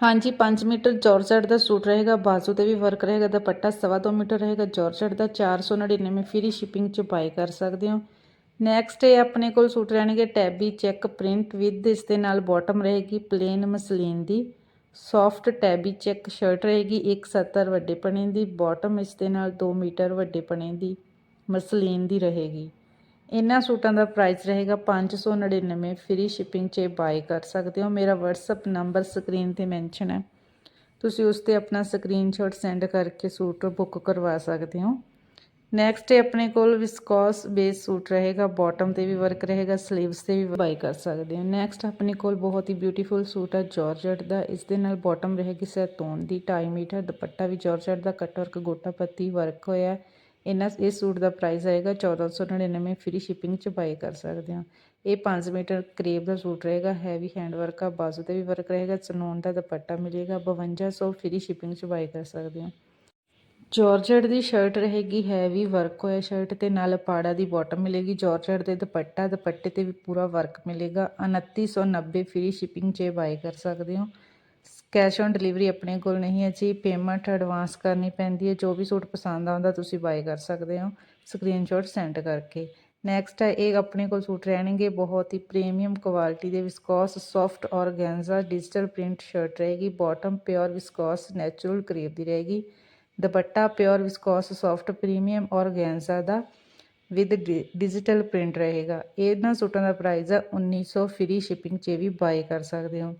ਹਾਂਜੀ 5 metre georgette ਦਾ suit ਰਹੇਗਾ, ਬਾਜ਼ੂ ਤੇ ਵੀ ਵਰਕ ਰਹੇਗਾ, ਦੁਪੱਟਾ ਸਵਾ ਦੋ ਮੀਟਰ ਰਹੇਗਾ, ਜਾਰਜਟ ਦਾ 499 ਫ੍ਰੀ ਸ਼ਿਪਿੰਗ ਚ ਬਾਈ ਕਰ ਸਕਦੇ ਹੋ। ਨੈਕਸਟ ਇਹ ਆਪਣੇ ਕੋਲ ਸੂਟ ਰਹਿਣਗੇ ਟੈਬੀ ਚੈੱਕ ਪ੍ਰਿੰਟ ਵਿਦ ਇਸ ਦੇ ਨਾਲ ਬਾਟਮ ਰਹੇਗੀ ਪਲੇਨ ਮਸਲੀਨ ਦੀ। ਸੌਫਟ ਟੈਬੀ ਚੈੱਕ ਸ਼ਰਟ ਰਹੇਗੀ 170 ਵੱਡੇ ਪਣੇ ਦੀ ਬਾਟਮ ਇਸ ਦੇ ਨਾਲ 2 ਮੀਟਰ ਵੱਡੇ ਪਣੇ ਦੀ ਮਸਲੀਨ ਦੀ ਰਹੇਗੀ। ਇਹਨਾਂ ਸੂਟਾਂ ਦਾ ਪ੍ਰਾਈਸ ਰਹੇਗਾ 599 ਫ੍ਰੀ ਸ਼ਿਪਿੰਗ 'ਚ ਬਾਈ ਕਰ ਸਕਦੇ ਹੋ ਮੇਰਾ WhatsApp ਨੰਬਰ ਸਕਰੀਨ ਤੇ ਮੈਂਸ਼ਨ ਹੈ ਤੁਸੀਂ ਉਸ ਤੇ ਆਪਣਾ ਸਕਰੀਨਸ਼ਾਟ ਸੈਂਡ ਕਰਕੇ ਸੂਟ ਬੁੱਕ ਕਰਵਾ ਸਕਦੇ ਹੋ ਨੈਕਸਟ ਹੈ ਆਪਣੇ ਕੋਲ ਵਿਸਕੋਸ ਬੇਸ ਸੂਟ ਰਹੇਗਾ ਬਾਟਮ ਤੇ ਵੀ ਵਰਕ ਰਹੇਗਾ ਸਲੀਵਸ ਤੇ ਵੀ ਬਾਈ ਕਰ ਸਕਦੇ ਹੋ ਨੈਕਸਟ ਆਪਣੇ ਕੋਲ ਬਹੁਤ ਹੀ ਬਿਊਟੀਫੁਲ ਸੂਟ ਹੈ ਜਾਰਜਟ ਦਾ ਇਸ ਦੇ ਨਾਲ ਬਾਟਮ ਰਹੇਗੀ ਸੈਤੋਨ ਦੀ 2.5 ਮੀਟਰ ਦੁਪੱਟਾ ਵੀ ਜਾਰਜਟ ਦਾ cut work gota patti work ਹੋਇਆ ਹੈ ਇਹਨਾਂ ਇਸ ਸੂਟ ਦਾ ਪ੍ਰਾਈਸ ਆਏਗਾ 1499 ਫ੍ਰੀ ਸ਼ਿਪਿੰਗ ਚ ਬਾਈ ਕਰ ਸਕਦੇ ਹੋ। ਇਹ 5 ਮੀਟਰ ਕਰੇਬ ਦਾ ਸੂਟ ਰਹੇਗਾ ਹੈਵੀ ਹੈਂਡ ਵਰਕ ਆ, ਬਾਜ਼ੂ ਤੇ ਵੀ ਵਰਕ ਰਹੇਗਾ ਚਨੋਨ ਦਾ ਦੁਪੱਟਾ ਮਿਲੇਗਾ 5200 ਫ੍ਰੀ ਸ਼ਿਪਿੰਗ ਚ ਬਾਈ ਕਰ ਸਕਦੇ ਹੋ। ਜਾਰਜਟ ਦੀ ਸ਼ਰਟ ਰਹੇਗੀ ਹੈਵੀ ਵਰਕ ਹੋਇਆ ਸ਼ਰਟ ਤੇ, ਨਾਲ ਪਾੜਾ ਦੀ ਬਾਟਮ ਮਿਲੇਗੀ ਜਾਰਜਟ ਦੇ ਦੁਪੱਟਾ, ਦੁਪੱਟੇ ਤੇ ਵੀ ਪੂਰਾ ਵਰਕ ਮਿਲੇਗਾ। 2990 ਫ੍ਰੀ ਸ਼ਿਪਿੰਗ 'ਚ ਬਾਈ ਕਰ ਸਕਦੇ ਹੋ। ਕੈਸ਼ ਔਨ ਡਿਲੀਵਰੀ ਆਪਣੇ ਕੋਲ ਨਹੀਂ ਹੈ ਜੀ ਪੇਮੈਂਟ ਐਡਵਾਂਸ ਕਰਨੀ ਪੈਂਦੀ ਹੈ ਜੋ ਵੀ ਸੂਟ ਪਸੰਦ ਆਉਂਦਾ ਤੁਸੀਂ ਬਾਈ ਕਰ ਸਕਦੇ ਹੋ ਸਕਰੀਨਸ਼ਾਟ ਸੈਂਡ ਕਰਕੇ ਨੈਕਸਟ ਹੈ ਇਹ ਆਪਣੇ ਕੋਲ ਸੂਟ ਰਹਿਣਗੇ ਬਹੁਤ ਹੀ ਪ੍ਰੀਮੀਅਮ ਕੁਆਲਿਟੀ ਦੇ viscose soft organza digital print shirt ਰਹੇਗੀ bottom pure viscose natural crepe ਦੀ ਰਹੇਗੀ dupatta pure viscose soft premium organza the with digital print ਰਹੇਗਾ ਇਹਨਾਂ ਸੂਟਾਂ ਦਾ ਪ੍ਰਾਈਸ ਹੈ 1900 ਫ੍ਰੀ ਸ਼ਿਪਿੰਗ 'ਚ ਵੀ ਬਾਈ ਕਰ ਸਕਦੇ ਹੋ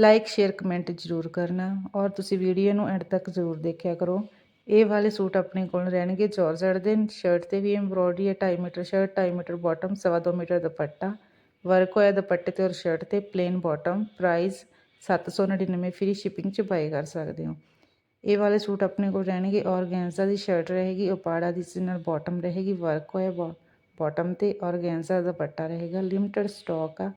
ਲਾਈਕ ਸ਼ੇਅਰ ਕਮੈਂਟ ਜ਼ਰੂਰ ਕਰਨਾ ਔਰ ਤੁਸੀਂ ਵੀਡੀਓ ਨੂੰ ਐਂਡ ਤੱਕ ਜ਼ਰੂਰ ਦੇਖਿਆ ਕਰੋ ਇਹ ਵਾਲੇ ਸੂਟ ਆਪਣੇ ਕੋਲ ਰਹਿਣਗੇ ਜਾਰਜਟ ਦੇ ਸ਼ਰਟ ਤੇ ਵੀ ਐਮਬ੍ਰੋਇਡਰੀ ਹੈ 2.5 ਮੀਟਰ ਸ਼ਰਟ 2.5 ਮੀਟਰ ਬਾਟਮ ਸਵਾ ਦੋ ਮੀਟਰ ਦੁਪੱਟਾ ਵਰਕ ਹੋਇਆ ਦੁਪੱਟੇ ਤੇ ਔਰ ਸ਼ਰਟ ਤੇ plain bottom price 799 free shipping ਚ ਬਾਈ ਕਰ ਸਕਦੇ ਹੋ ਇਹ ਵਾਲੇ ਸੂਟ ਆਪਣੇ ਕੋਲ ਰਹਿਣਗੇ ਔਰਗੈਂਜ਼ਾ ਦੀ ਸ਼ਰਟ ਰਹੇਗੀ ਉਪਾੜਾ ਦੀ ਨਾਲ ਬਾਟਮ ਰਹੇਗੀ ਵਰਕ ਹੋਇਆ ਬਾਟਮ ਤੇ ਔਰਗੈਂਜ਼ਾ ਦਾ ਦੁਪੱਟਾ ਰਹੇਗਾ ਲਿਮਟਿਡ ਸਟਾਕ ਆ